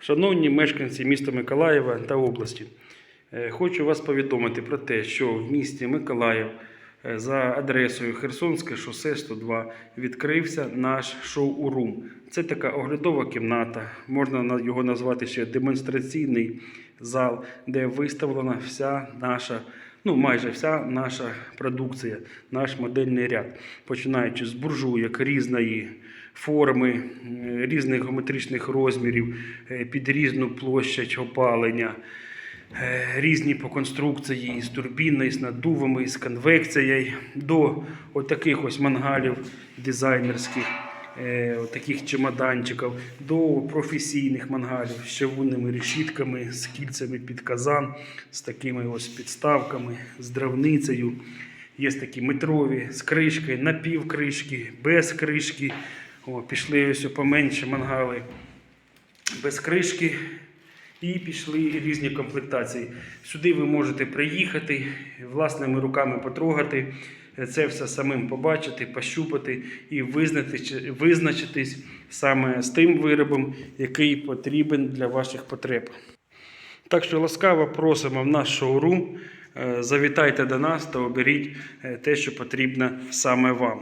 Шановні мешканці міста Миколаєва та області, е, хочу вас повідомити про те, що в місті Миколаїв е, за адресою Херсонське шосе 102 відкрився наш шоу-рум. Це така оглядова кімната, можна його назвати ще демонстраційний зал, де виставлена вся наша. Ну, майже вся наша продукція, наш модельний ряд, починаючи з буржуйок різної форми, різних геометричних розмірів, е, під різну площадь опалення, е, різні по конструкції з турбіною, з наддувами, з конвекцією, до отаких ось мангалів дизайнерських, е, отаких чемоданчиків, до професійних мангалів з чавунними решітками, з кільцями під казан, з такими ось підставками, з дравницею. Є такі метрові з кришкою, напівкришки, без кришки. О, пішли ось поменше мангали без кришки. І пішли різні комплектації. Сюди ви можете приїхати, власними руками потрогати, це все самим побачити, пощупати і визначитись саме з тим виробом, який потрібен для ваших потреб. Так що ласкаво просимо в наш шоурум. Е, Завітайте до нас та оберіть е, те, що потрібно саме вам.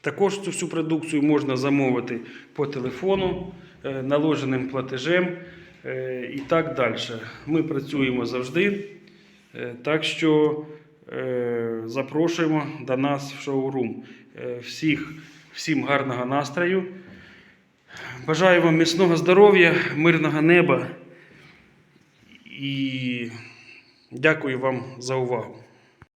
Також цю всю продукцію можна замовити по телефону, е, наложеним платежем е, і так далі. Ми працюємо завжди. Е, Так що е, запрошуємо до нас в шоурум. Е, Всіх, всім гарного настрою. Бажаю вам міцного здоров'я, мирного неба і дякую вам за увагу.